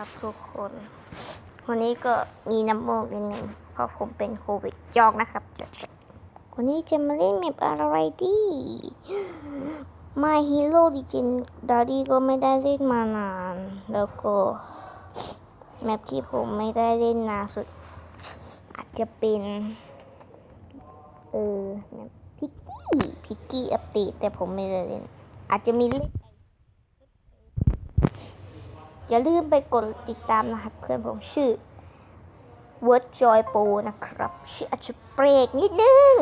ครับทุกคน วันนี้ก็มีน้ำมูกนิดนึงเพราะผมเป็นโควิดจอกนะครับ วันนี้จะมาเล่นแมปอะไรดี My Hero Legendary ก็ไม่ได้เล่นมานาน แล้วก็แมปที่ผมไม่ได้เล่นนานสุด อาจจะเป็นเออพิกกี้พิกกี้อัปเดตแต่ผมไม่ได้เล่น อาจจะมีเล่น อย่าลืมไปกดติดตามนะครับเพื่อนผมชื่อ Word Joy Pro นะครับ ชื่ออาจจะเบรกนิดนึง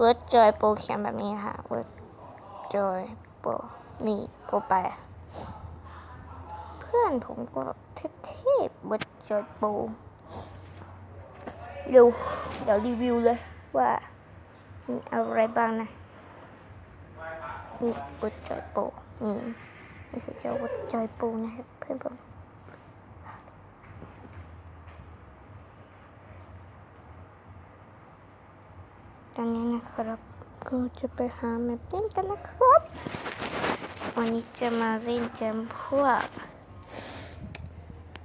Word Joy Pro เขียนแบบนี้ค่ะ Word Joy Pro นี่โปรไป เพื่อนผมก็เทพๆ Word Joy Pro เร็วเดี๋ยวรีวิวเลยว่า มีอะไรบ้างนะนี่วัดจอยโปนี่นี่คือเจ้าวัดจอยโปนะครับเพื่อนผมตอนนี้นะครับก็จะไปหาแมปเล่นกันนะครับ วันนี้จะมาเล่นเกมพวก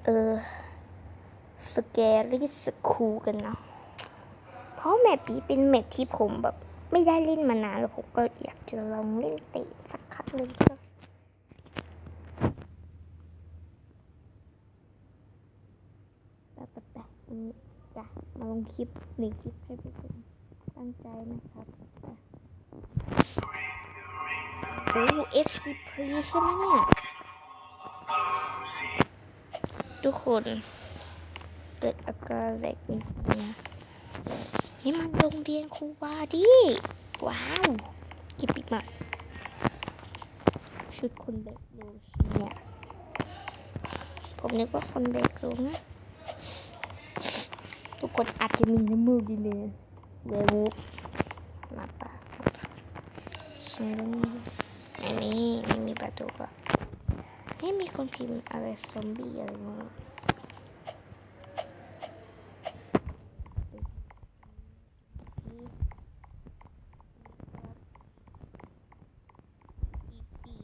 เออสแกรี่สคูกันเนาะ ราะแมปนี้เป็นแมปที่ผมแบบ ไม่ได้เล่นมานานแล้วผมก็อยากจะลองเล่นเตะสักครั้งหนึ่งแบบแบบนี้จะมาลงคลิปหนึ่งคลิปให้ทุกคนตั้งใจนะครับโอ้เอสพีพรีใช่ไหมเนี่ยทุกคนเกิดอาการแหลกนิด นี่มันโรงเรียนครูบาดิ ว้าวกิบอีกมาชุดคนเด็กดูเนี่ย ผมนึกว่าคนเด็กรู้นะ ทุกคนอาจจะมีน้ำมือดีเลยเววูฟมาปะฉันอันนี้ไม่มีประตูปะไม่มีคนพิมพ์อะไรซอมบี้อะไรมา ดี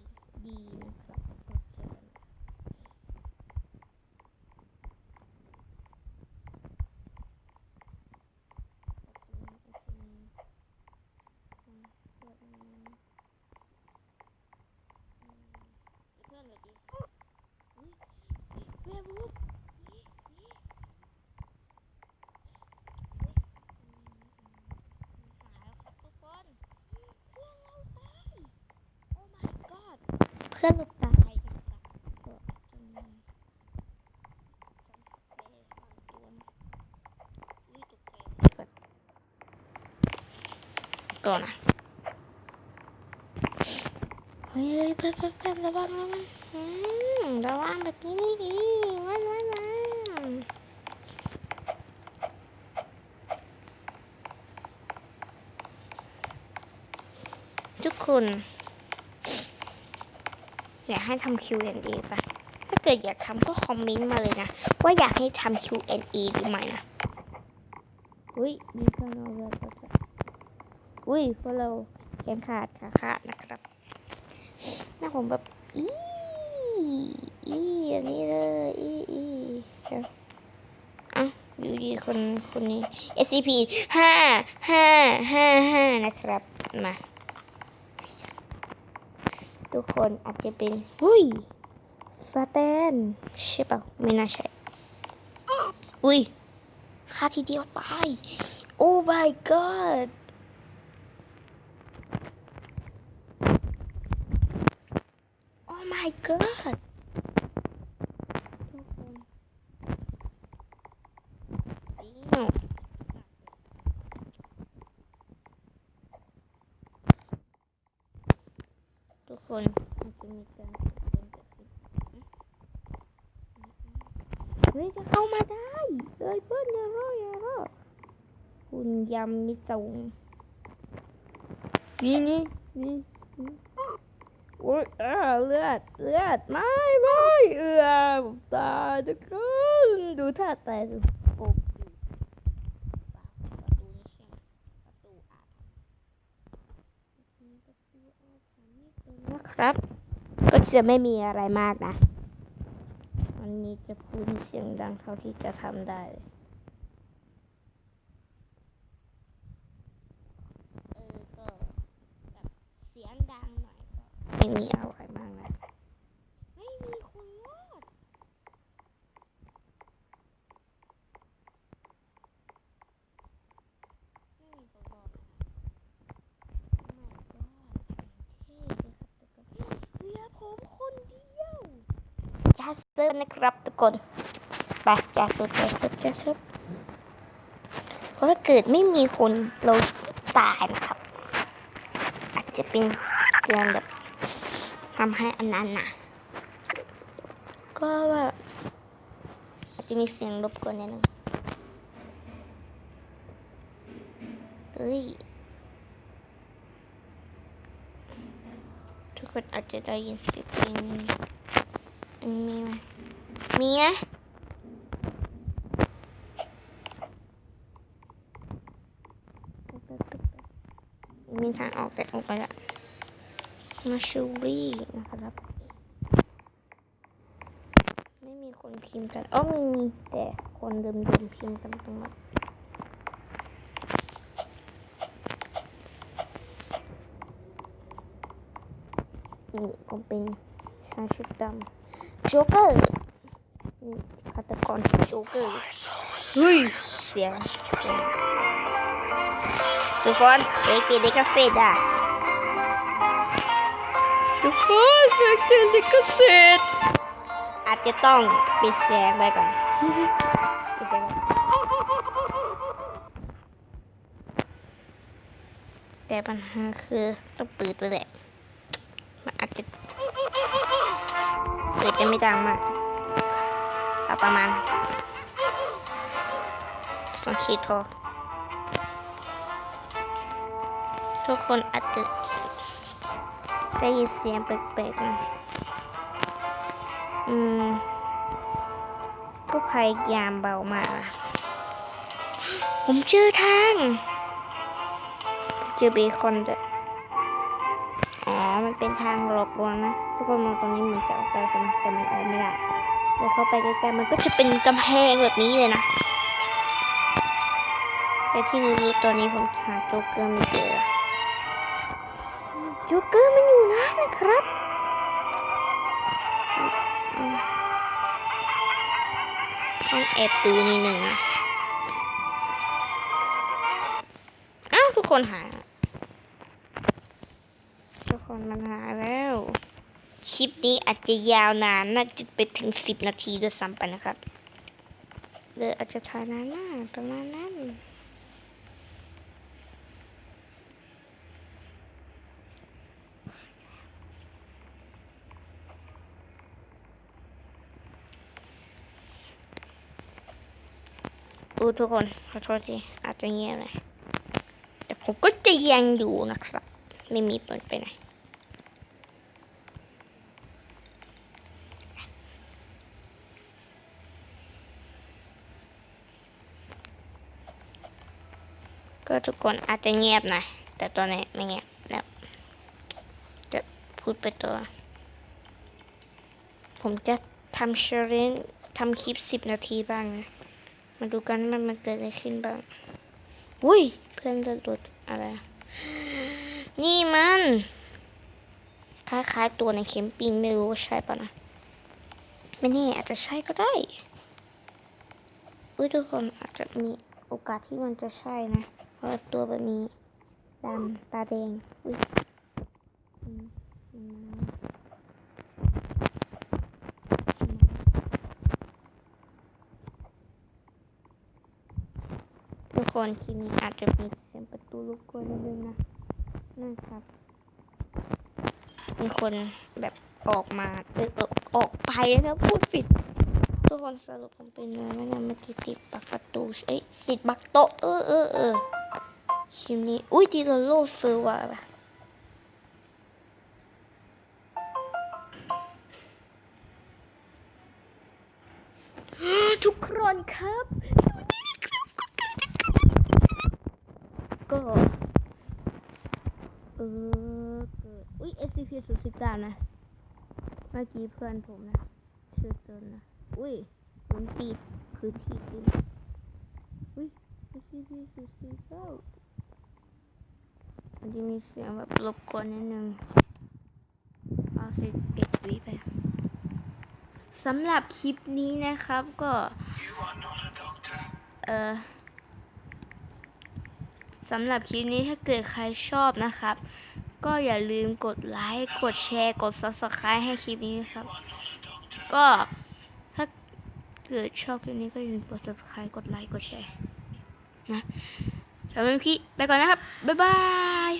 ดีนะครับโอเคเพื่อนเลยดิอุ๊ยเว็บบุ๊กหายแล้วครับทุกคน เพื่อนเราตาย โอ้ my god เพื่อนเราตายนะครับก็จะมีจำสเปรย์บางตัวนะอุ้ยตกใจก่อนก่อนนะเฮ้ยเพื่อนเพื่อนเพื่อนระวังระวังอืมระวังแบบนี้นี่ดีวันวันวันทุกคน อยากให้ทำ Q&A ปะถ้าเกิดอยากทำก็คอมเมนต์มาเลยนะ ว่าอยากให้ทำ Q&A หรือไม่นะ อุ้ยมีคนเราเลยก็จะอุ้ยพวกเราแขนขาดขาขาดนะครับ หน้าผมแบบ อีอีอันนี้เลย อีอีเดี๋ยวอะอยู่ดีคนคนนี้ SCP ห้าห้าห้าห้านะครับ มา ทุกคนอาจจะเป็นหุ้ยสแตนใช่เปล่าไม่น่าใช่ อุ้ยค่าทีเดียวตาย โอ้ my god โอ้ my god ทุกคนอ้าวทุก คนอาจจะมีการเปลี่ยนเกิดขึ้นเฮ้ยจะเข้ามาได้เฮ้ยเพื่อนอย่ารออย่ารอคุณยำมิตรงนี่นี่นี่นี่อุ้ยเลือดเลือดไม่ไม่เอือตายทุกคนดูท่าตายดูโอ้ประตูนี่ใช่ไหมประตูอาถรรพ์ประตู นะครับ ก็จะไม่มีอะไรมากนะวันนี้จะพูดเสียงดังเท่าที่จะทำได้เลยเออก็แบบเสียงดังหน่อยก็ไม่มีอะไรมากนะ ไม่มีคนรอด ไม่มีคนรอดนะครับ Oh my god เท่เลยครับทุกคนเหลือผมคนเดียวจัสเซอร์นะครับทุกคนไปจัสเซอร์จัสเซอร์จัสเซอร์เพราะถ้าเกิดไม่มีคนเราตายนะครับ อาจจะเป็นเรื่องแบบทำให้อันนั้นนะก็ว่าอาจจะมีเสียงรบกวนนิดนึงเฮ้ยทุกคนอาจจะได้ยินเสียง เพลงอันนี้ไหมมีไหมมีทางออกแต่ออกไปละมาชูรี่นะครับ ไม่มีคนพิมพ์กันอ๋อมีแต่คนเดิมๆพิมพ์กันตรงนั้นนี่ผมเป็นชายชุดดำ จ๊กเกอร์ฆาตกรโจ๊กเกอร์เฮ้ยเสียงทุกคนเอเกเด็กเฟดอะทุกคนเอเกเด็กเฟดอาจจะต้องปิดเสียงไปก่อนปิดไปก่อนแต่ปัญหาคือต้องเปิดไปแหละ เจะไม่ดังมากเอาประมาณสองขีดพอทุกคนอาจจะได้ยินเสียงแปลกๆนะอืมก็พยายามเบามากอะผมเจอทาง เจอเบคอนด้วย อ๋อมันเป็นทางหลอกลวงนะ ทุกคนมองตรงนี้เหมือนจะออกไปแต่มันแต่มันออกไม่ได้เดี๋ยวเข้าไปใกล้ๆมันก็จะเป็นกำแพงแบบนี้เลยนะแต่ที่รู้ๆตอนนี้ผมหาโจ๊กเกอร์ไม่เจอโจ๊กเกอร์มันอยู่นะนะครับต้องแอบดูนิดหนึ่งนะอ้าวทุกคนหาย คนมันหายแล้ว คลิปนี้อาจจะยาวนานน่าจะไปถึงสิบนาทีด้วยซ้ำไปนะครับเลยอาจจะถ่ายนานมากประมาณนั้นดูทุกคนขอโทษทีอาจจะเงียบหน่อยแต่ผมก็จะยังอยู่นะครับ ไม่มีเปิดไปไหน ทุกคนอาจจะเงียบหน่อยแต่ตอนนี้ไม่เงียบแล้วจะพูดไปตัว ผมจะทำเชลเลนทำคลิปสิบนาทีบ้างนะมาดูกันมันมันเกิดอะไรขึ้นบ้างอุ้ย เพื่อนจะหลุดอะไร นี่มัน คล้ายๆตัวในเข็มปิงไม่รู้ว่าใช่ปะนะไม่แน่อาจจะใช่ก็ได้อุ้ยทุกคนอาจจะมีโอกาสที่มันจะใช่นะ พราะว่าตัวแบบนี้ดำตาแดงอุ้ยทุกคนคลิปนี้อาจจะมีเสียงประตูรบกวนนิดนึงนะนั่นครับ มีคนแบบออกมาเออเออออกไปนะพูดผิดทุกคนสรุปผมเป็นอะไรไม่ได้มันติดติดบักประตูเอ้ยติดบักโต๊ะเออเออเออ คลิปนี้ อุ้ยดีโลโลซอร์ว่ะทุกคนครับสวัสดีครับก็เออเกิดอุ้ย SCP ศูนย์สิบเก้านะ เมื่อกี้เพื่อนผมนะชื่อตินนะ อุ้ยพื้นที่พื้นที่ดินอุ้ย SCP ศูนย์สิบเก้า มันจะมีเสียงแบบรบกวนนิดนึงเอาสิบเอ็ดวิไปสำหรับคลิปนี้นะครับก็ เออสำหรับคลิปนี้ถ้าเกิดใครชอบนะครับ ก็อย่าลืมกดไลค์กดแชร์กด subscribe ให้คลิปนี้นะครับ ก็ถ้าเกิดชอบคลิปนี้ก็อย่าลืมกด subscribe กดไลค์กดแชร์นะสำหรับคลิปไปก่อนนะครับ บ๊ายบาย